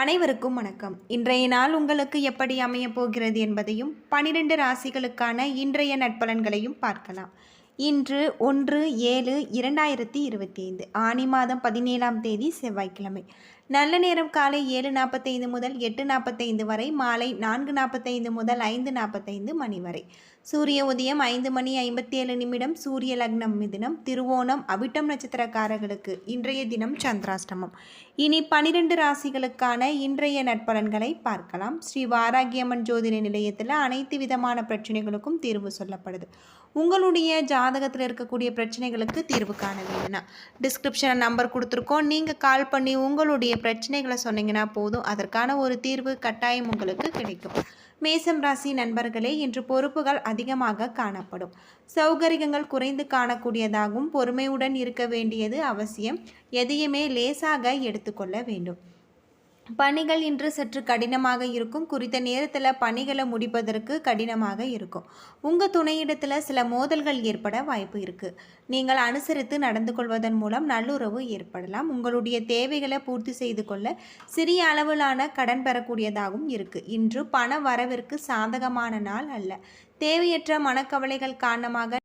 அனைவருக்கும் வணக்கம். இன்றைய நாள் உங்களுக்கு எப்படி அமையப் போகிறது என்பதையும் பனிரெண்டு ராசிகளுக்கான இன்றைய நட்பலன்களையும் பார்க்கலாம். இன்று ஒன்று ஏழு இரண்டாயிரத்தி இருபத்தி ஐந்து ஆனி மாதம் பதினேழாம் தேதி செவ்வாய்க்கிழமை. நல்ல நேரம் காலை ஏழு நாற்பத்தைந்து முதல் எட்டு நாற்பத்தைந்து வரை மாலை நான்கு நாற்பத்தைந்து முதல் ஐந்து நாற்பத்தைந்து மணி வரை. சூரிய உதயம் ஐந்து மணி ஐம்பத்தி ஏழு நிமிடம் சூரிய லக்னம் மிதினம் திருவோணம் அவிட்டம் நட்சத்திரக்காரர்களுக்கு இன்றைய தினம் சந்திராஷ்டமம். இனி பனிரெண்டு ராசிகளுக்கான இன்றைய நட்பலன்களை பார்க்கலாம். ஸ்ரீ வாராகியம்மன் ஜோதிட நிலையத்தில் அனைத்து விதமான பிரச்சனைகளுக்கும் தீர்வு சொல்லப்படுது. உங்களுடைய ஜாதகத்தில் இருக்கக்கூடிய பிரச்சனைகளுக்கு தீர்வு காண வேணும்னா டிஸ்கிரிப்ஷனில் நம்பர் கொடுத்துருக்கோம். நீங்கள் கால் பண்ணி உங்களுடைய பிரச்சனைகளை சொன்னீங்கன்னா போதும். அதற்கான ஒரு தீர்வு கட்டாயம் உங்களுக்கு கிடைக்கும். மேசம் ராசி நண்பர்களே இன்று பொறுப்புகள் அதிகமாக காணப்படும். சௌகரியங்கள் குறைந்து காணக்கூடியதாகவும் பொறுமையுடன் இருக்க வேண்டியது அவசியம். எதையுமே லேசாக எடுத்துக்கொள்ள வேண்டும். பணிகள் இன்று சற்று கடினமாக இருக்கும். குறித்த நேரத்தில் பணிகளை முடிப்பதற்கு கடினமாக இருக்கும். உங்கள் துணையிடத்தில் சில மோதல்கள் ஏற்பட வாய்ப்பு இருக்குது நீங்கள் அனுசரித்து நடந்து கொள்வதன் மூலம் நல்லுறவு ஏற்படலாம். உங்களுடைய தேவைகளை பூர்த்தி செய்து கொள்ள சிறிய அளவிலான கடன் பெறக்கூடியதாகவும் இருக்குது இன்று பண வரவிற்கு சாதகமான நாள் அல்ல. தேவையற்ற மனக்கவலைகள் காரணமாக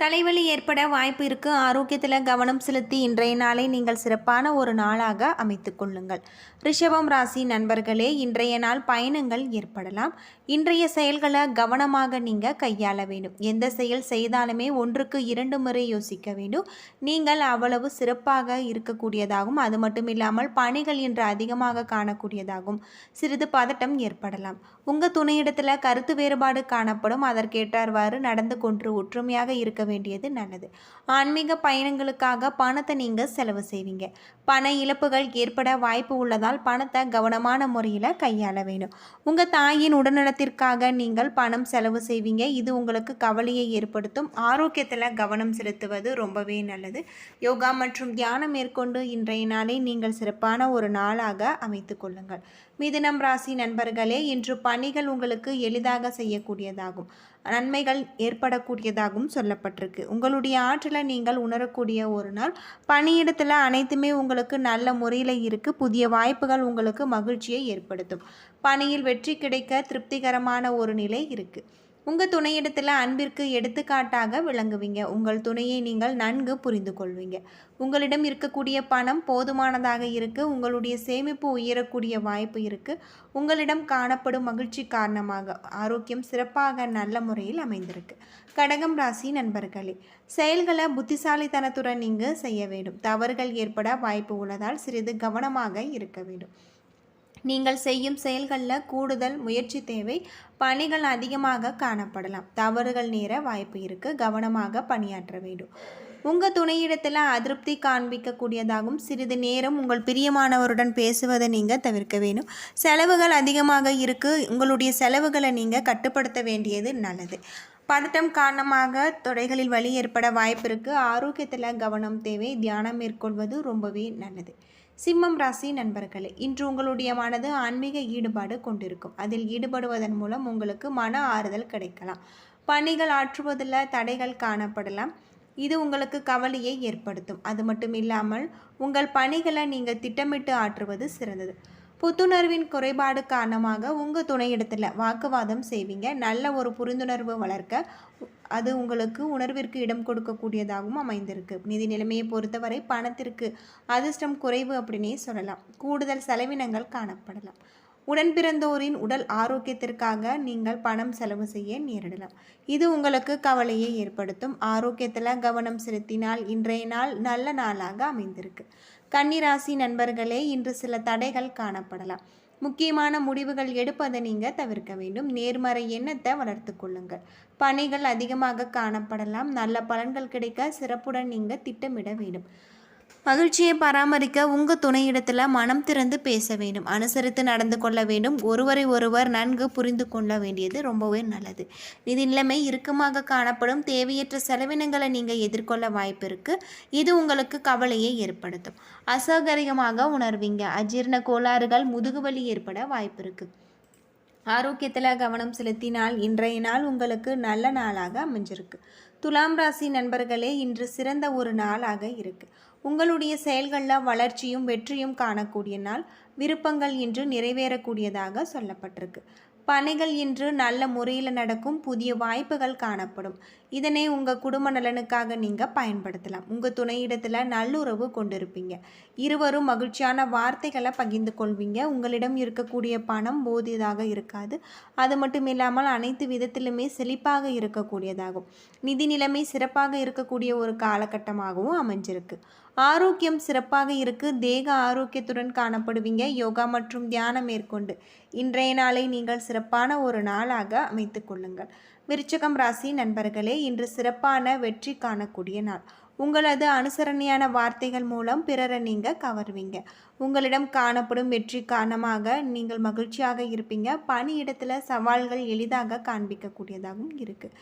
தலைவலி ஏற்பட வாய்ப்பு இருக்கு. ஆரோக்கியத்தில் கவனம் செலுத்தி இன்றைய நாளை நீங்கள் சிறப்பான ஒரு நாளாக அமைத்து கொள்ளுங்கள். ரிஷபம் ராசி நண்பர்களே இன்றைய நாள் பயணங்கள் ஏற்படலாம். இன்றைய செயல்களை கவனமாக நீங்கள் கையாள வேண்டும். எந்த செயல் செய்தாலுமே ஒன்றுக்கு இரண்டு முறை யோசிக்க வேண்டும். நீங்கள் அவ்வளவு சிறப்பாக இருக்கக்கூடியதாகும். அது மட்டும் இல்லாமல் பணிகள் இன்று அதிகமாக காணக்கூடியதாகும். சிறிது பதட்டம் ஏற்படலாம். உங்கள் துணையிடத்தில் கருத்து வேறுபாடு காணப்படும். அதற்கேற்றார்வாறு நடந்து கொண்டு ஒற்றுமையாக இருக்க வேண்டியது நல்லது. ஆன்மீக பயணங்களுக்காக பணத்தை நீங்கள் செலவு செய்வீங்க. பண இழப்புகள் ஏற்பட வாய்ப்பு உள்ளதால் பணத்தை கவனமான முறையில் கையாள வேணும் உங்கள் தாயின் உடல்நலத்திற்காக நீங்கள் பணம் செலவு செய்வீங்க. இது உங்களுக்கு கவலையை ஏற்படுத்தும். ஆரோக்கியத்தில் கவனம் செலுத்துவது ரொம்பவே நல்லது. யோகா மற்றும் தியானம் மேற்கொண்டு இன்றைய நாளை நீங்கள் சிறப்பான ஒரு நாளாக அமைத்து கொள்ளுங்கள். மிதுனம் ராசி நண்பர்களே இன்று பணிகள் உங்களுக்கு எளிதாக செய்யக்கூடியதாகும். நன்மைகள் ஏற்படக்கூடியதாகவும் சொல்லப்பட்டிருக்கு. உங்களுடைய ஆற்றலை நீங்கள் உணரக்கூடிய ஒரு நாள். பணியிடத்தில் அனைத்துமே உங்களுக்கு நல்ல முறையில் இருக்குது புதிய வாய்ப்புகள் உங்களுக்கு மகிழ்ச்சியை ஏற்படுத்தும். பணியில் வெற்றி கிடைக்க திருப்திகரமான ஒரு நிலை இருக்குது உங்கள் துணையிடத்தில் அன்பிற்கு எடுத்துக்காட்டாக விளங்குவீங்க. உங்கள் துணையை நீங்கள் நன்கு புரிந்து கொள்வீங்க உங்களிடம் இருக்கக்கூடிய பணம் போதுமானதாக இருக்குது உங்களுடைய சேமிப்பு உயரக்கூடிய வாய்ப்பு இருக்குது உங்களிடம் காணப்படும் மகிழ்ச்சி காரணமாக ஆரோக்கியம் சிறப்பாக நல்ல முறையில் அமைந்திருக்கு. கடகம் ராசி நண்பர்களே செயல்களை புத்திசாலித்தனத்துடன் நீங்கள் செய்ய வேண்டும். தவறுகள் ஏற்பட வாய்ப்பு உள்ளதால் சிறிது கவனமாக இருக்க வேண்டும். நீங்கள் செய்யும் செயல்களில் கூடுதல் முயற்சி தேவை. பணிகள் அதிகமாக காணப்படலாம். தவறுகள் நேர வாய்ப்பு இருக்குது கவனமாக பணியாற்ற வேண்டும். உங்கள் துணையிடத்தில் அதிருப்தி காண்பிக்கக்கூடியதாகவும் சிறிது நேரம் உங்கள் பிரியமானவருடன் பேசுவதை நீங்கள் தவிர்க்க வேணும் செலவுகள் அதிகமாக இருக்குது உங்களுடைய செலவுகளை நீங்கள் கட்டுப்படுத்த வேண்டியது நல்லது. பதட்டம் காரணமாக தொடைகளில் வலி ஏற்பட வாய்ப்பு இருக்குது ஆரோக்கியத்தில் கவனம் தேவை. தியானம் மேற்கொள்வது ரொம்பவே நல்லது. சிம்மம் ராசி நண்பர்களே இன்று உங்களுடைய மனது ஆன்மீக ஈடுபாடு கொண்டிருக்கும். அதில் ஈடுபடுவதன் மூலம் உங்களுக்கு மன ஆறுதல் கிடைக்கலாம். பணிகள் ஆற்றுவதில் தடைகள் காணப்படலாம். இது உங்களுக்கு கவலையை ஏற்படுத்தும். அது மட்டும் இல்லாமல் உங்கள் பணிகளை நீங்கள் திட்டமிட்டு ஆற்றுவது சிறந்தது. புத்துணர்வின் குறைபாடு காரணமாக உங்கள் துணையிடத்தில் வாக்குவாதம் செய்வீங்க. நல்ல ஒரு புரிந்துணர்வு வளர்க்க அது உங்களுக்கு உணர்விற்கு இடம் கொடுக்கக்கூடியதாகவும் அமைந்திருக்கு. நிதி நிலைமையை பொறுத்தவரை பணத்திற்கு அதிர்ஷ்டம் குறைவு அப்படின்னே சொல்லலாம். கூடுதல் செலவினங்கள் காணப்படலாம். உடன் பிறந்தோரின் உடல் ஆரோக்கியத்திற்காக நீங்கள் பணம் செலவு செய்ய நேரிடலாம். இது உங்களுக்கு கவலையை ஏற்படுத்தும். ஆரோக்கியத்தில் கவனம் செலுத்தினால் இன்றைய நாள் நல்ல நாளாக அமைந்திருக்கு. கன்னிராசி நண்பர்களே இன்று சில தடைகள் காணப்படலாம். முக்கியமான முடிவுகள் எடுப்பதை நீங்கள் தவிர்க்க வேண்டும். நேர்மறை எண்ணத்தை வளர்த்து கொள்ளுங்கள். பணிகள் அதிகமாக காணப்படலாம். நல்ல பலன்கள் கிடைக்க சிறப்புடன் நீங்கள் திட்டமிட வேண்டும். மகிழ்ச்சியை பராமரிக்க உங்கள் துணையிடத்தில் மனம் திறந்து பேச வேண்டும். அனுசரித்து நடந்து கொள்ள வேண்டும். ஒருவரை ஒருவர் நன்கு புரிந்து கொள்ள வேண்டியது ரொம்பவே நல்லது. இது நிலைமை இறுக்கமாக காணப்படும். தேவையற்ற செலவினங்களை நீங்கள் எதிர்கொள்ள வாய்ப்பு இருக்குது இது உங்களுக்கு கவலையை ஏற்படுத்தும். அசௌகரியமாக உணர்வீங்க. அஜீரண கோளாறுகள் முதுகுவலி ஏற்பட வாய்ப்பு இருக்குது ஆரோக்கியத்தில் கவனம் செலுத்தினால் இன்றைய நாள் உங்களுக்கு நல்ல நாளாக அமைஞ்சிருக்கு. துலாம் ராசி நண்பர்களே இன்று சிறந்த ஒரு நாளாக இருக்குது உங்களுடைய செயல்களில் வளர்ச்சியும் வெற்றியும் காணக்கூடிய நாள் விருப்பங்கள் இன்று நிறைவேறக்கூடியதாக சொல்லப்பட்டிருக்கு. பணிகள் இன்று நல்ல முறையில் நடக்கும் புதிய வாய்ப்புகள் காணப்படும். இதனை உங்கள் குடும்ப நலனுக்காக நீங்கள் பயன்படுத்தலாம். உங்கள் துணையிடத்தில் நல்லுறவு கொண்டிருப்பீங்க. இருவரும் மகிழ்ச்சியான வார்த்தைகளை பகிர்ந்து கொள்வீங்க. உங்களிடம் இருக்கக்கூடிய பணம் போதியதாக இருக்காது. அது மட்டும் இல்லாமல் அனைத்து விதத்திலுமே செழிப்பாக இருக்கக்கூடியதாகும். நிதி நிலைமை சிறப்பாக இருக்கக்கூடிய ஒரு காலகட்டமாகவும் அமைஞ்சிருக்கு. ஆரோக்கியம் சிறப்பாக இருக்கு. தேக ஆரோக்கியத்துடன் காணப்படுவீங்க. யோகா மற்றும் தியானம் மேற்கொண்டு இன்றைய நாளை நீங்கள் சிறப்பான ஒரு நாளாக அமைத்து கொள்ளுங்கள். விருச்சகம் ராசி நண்பர்களே இன்று சிறப்பான வெற்றி காணக்கூடிய நாள். உங்களது அனுசரணையான வார்த்தைகள் மூலம் பிறரை நீங்கள் கவர்வீங்க. உங்களிடம் காணப்படும் வெற்றி காரணமாக நீங்கள் மகிழ்ச்சியாக இருப்பீங்க. பணியிடத்தில் சவால்கள் எளிதாக காண்பிக்கக்கூடியதாகவும் இருக்குது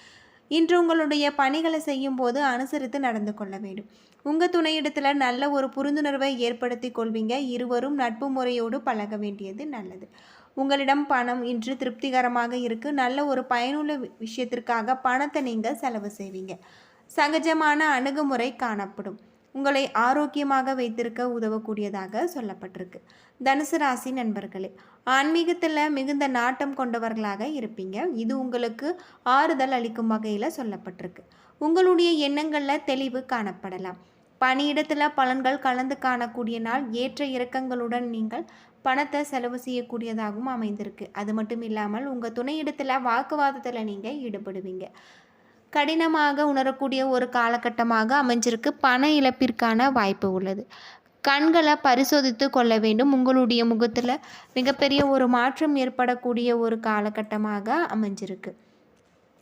இன்று உங்களுடைய பணிகளை செய்யும் போது அனுசரித்து நடந்து கொள்ள வேண்டும். உங்கள் துணையிடத்தில் நல்ல ஒரு புரிந்துணர்வை ஏற்படுத்தி கொள்வீங்க. இருவரும் நட்பு முறையோடு பழக வேண்டியது நல்லது. உங்களிடம் பணம் இன்று திருப்திகரமாக இருக்கு. நல்ல ஒரு பயனுள்ள விஷயத்திற்காக பணத்தை நீங்கள் செலவு செய்வீங்க. சகஜமான அணுகுமுறை காணப்படும். உங்களை ஆரோக்கியமாக வைத்திருக்க உதவக்கூடியதாக சொல்லப்பட்டிருக்கு. தனுசு ராசி நண்பர்களே ஆன்மீகத்தில் மிகுந்த நாட்டம் கொண்டவர்களாக இருப்பீங்க. இது உங்களுக்கு ஆறுதல் அளிக்கும் வகையில் சொல்லப்பட்டிருக்கு. உங்களுடைய எண்ணங்களில் தெளிவு காணப்படலாம். பணியிடத்தில் பலன்கள் கலந்து காணக்கூடிய நாள் ஏற்ற இறக்கங்களுடன் நீங்கள் பணத்தை செலவு செய்யக்கூடியதாகவும் அமைந்திருக்கு. அது மட்டும் இல்லாமல் உங்கள் துணையிடத்தில் வாக்குவாதத்தில் நீங்கள் ஈடுபடுவீங்க. கடினமாக உணரக்கூடிய ஒரு காலகட்டமாக அமைஞ்சிருக்கு. பண இழப்பிற்கான வாய்ப்பு உள்ளது. கண்களை பரிசோதித்து கொள்ள வேண்டும். உங்களுடைய முகத்தில் மிகப்பெரிய ஒரு மாற்றம் ஏற்படக்கூடிய ஒரு காலகட்டமாக அமைஞ்சிருக்கு.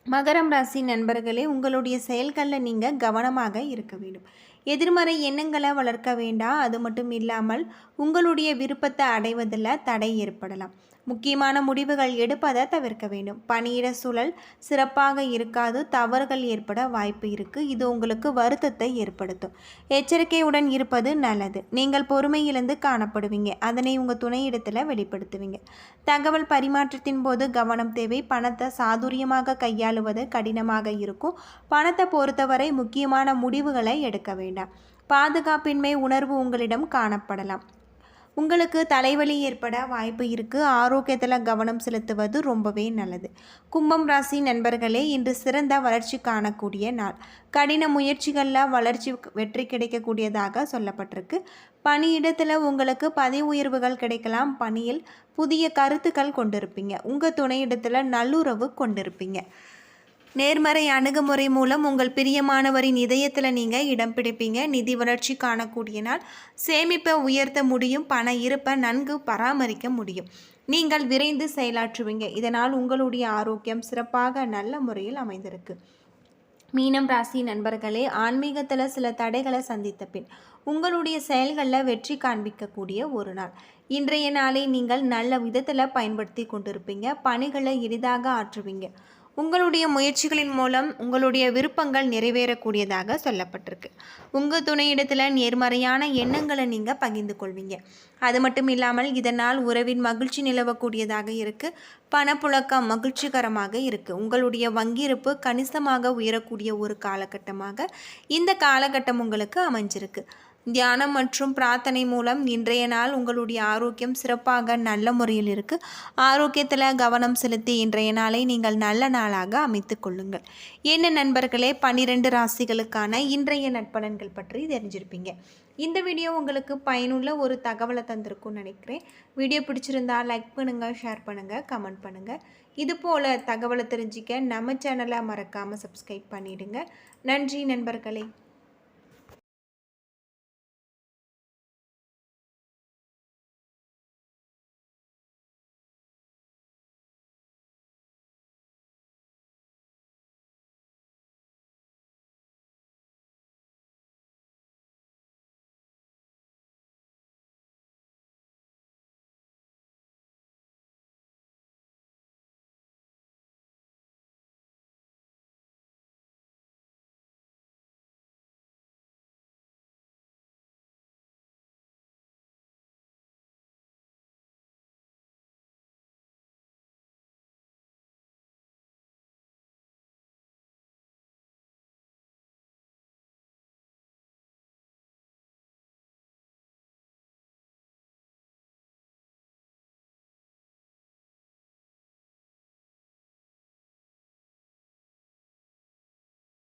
மகரம் ராசி நண்பர்களே உங்களுடைய செயல்களில் நீங்கள் கவனமாக இருக்க வேண்டும். எதிர்மறை எண்ணங்களை வளர்க்க வேண்டாம். அது மட்டும் இல்லாமல் உங்களுடைய விருப்பத்தை அடைவதில் தடை ஏற்படலாம். முக்கியமான முடிவுகள் எடுப்பதை தவிர்க்க வேண்டும். பணியிட சூழல் சிறப்பாக இருக்காது தவறுகள் ஏற்பட வாய்ப்பு இருக்குது இது உங்களுக்கு வருத்தத்தை ஏற்படுத்தும். எச்சரிக்கையுடன் இருப்பது நல்லது. நீங்கள் பொறுமை இழந்து காணப்படுவீங்க. அதனை உங்கள் துணையிடத்தில் வெளிப்படுத்துவீங்க. தகவல் பரிமாற்றத்தின் போது கவனம் தேவை. பணத்தை சாதுரியமாக கையாளுவது கடினமாக இருக்கும். பணத்தை பொறுத்தவரை முக்கியமான முடிவுகளை எடுக்க வேண்டாம். பாதுகாப்பின்மை உணர்வு உங்களிடம் காணப்படலாம். உங்களுக்கு தலைவலி ஏற்பட வாய்ப்பு இருக்குது ஆரோக்கியத்தில் கவனம் செலுத்துவது ரொம்பவே நல்லது. கும்பம் ராசி நண்பர்களே இன்று சிறந்த வளர்ச்சி காணக்கூடிய நாள். கடின முயற்சிகளில் வளர்ச்சி வெற்றி கிடைக்கக்கூடியதாக சொல்லப்பட்டிருக்கு. பணியிடத்தில் உங்களுக்கு பதவி உயர்வுகள் கிடைக்கலாம். பணியில் புதிய கருத்துக்கள் கொண்டிருப்பீங்க. உங்கள் துணையிடத்தில் நல்லுறவு கொண்டிருப்பீங்க. நேர்மறை அணுகுமுறை மூலம் உங்கள் பிரியமானவரின் இதயத்தில் நீங்கள் இடம் பிடிப்பீங்க. நிதி வளர்ச்சி காணக்கூடிய நாள். சேமிப்பை உயர்த்த முடியும். பண இருப்பை நன்கு பராமரிக்க முடியும். நீங்கள் விரைந்து செயலாற்றுவீங்க. இதனால் உங்களுடைய ஆரோக்கியம் சிறப்பாக நல்ல முறையில் அமைந்திருக்கு. மீனம் ராசி நண்பர்களே ஆன்மீகத்தில் சில தடைகளை சந்தித்த பின் உங்களுடைய செயல்களில் வெற்றி காண்பிக்கக்கூடிய ஒரு நாள். இன்றைய நாளை நீங்கள் நல்ல விதத்தில் பயன்படுத்தி கொண்டிருப்பீங்க. பணிகளை எளிதாக ஆற்றுவீங்க. உங்களுடைய முயற்சிகளின் மூலம் உங்களுடைய விருப்பங்கள் நிறைவேறக்கூடியதாக சொல்லப்பட்டிருக்கு. உங்கள் துணையிடத்தில் நேர்மறையான எண்ணங்களை நீங்கள் பகிர்ந்து கொள்வீங்க. அது மட்டும் இல்லாமல் இதனால் உறவின் மகிழ்ச்சி நிலவக்கூடியதாக இருக்குது பணப்புழக்கம் மகிழ்ச்சிகரமாக இருக்குது உங்களுடைய வங்கியிருப்பு கணிசமாக உயரக்கூடிய ஒரு காலகட்டமாக இந்த காலகட்டம் உங்களுக்கு அமைஞ்சிருக்கு. தியானம் மற்றும் பிரார்த்தனை மூலம் இன்றைய நாள் உங்களுடைய ஆரோக்கியம் சிறப்பாக நல்ல முறையில் இருக்குது ஆரோக்கியத்தில் கவனம் செலுத்தி இன்றைய நாளை நீங்கள் நல்ல நாளாக அமைத்து கொள்ளுங்கள். என்ன நண்பர்களே பன்னிரெண்டு ராசிகளுக்கான இன்றைய நட்பலன்கள் பற்றி தெரிஞ்சிருப்பீங்க. இந்த வீடியோ உங்களுக்கு பயனுள்ள ஒரு தகவலை தந்திருக்கும்னு நினைக்கிறேன். வீடியோ பிடிச்சிருந்தா லைக் பண்ணுங்கள் ஷேர் பண்ணுங்கள் கமெண்ட் பண்ணுங்கள் இது போல் தகவலை தெரிஞ்சிக்க நம்ம சேனலை மறக்காமல் சப்ஸ்கிரைப் பண்ணிவிடுங்க நன்றி நண்பர்களே.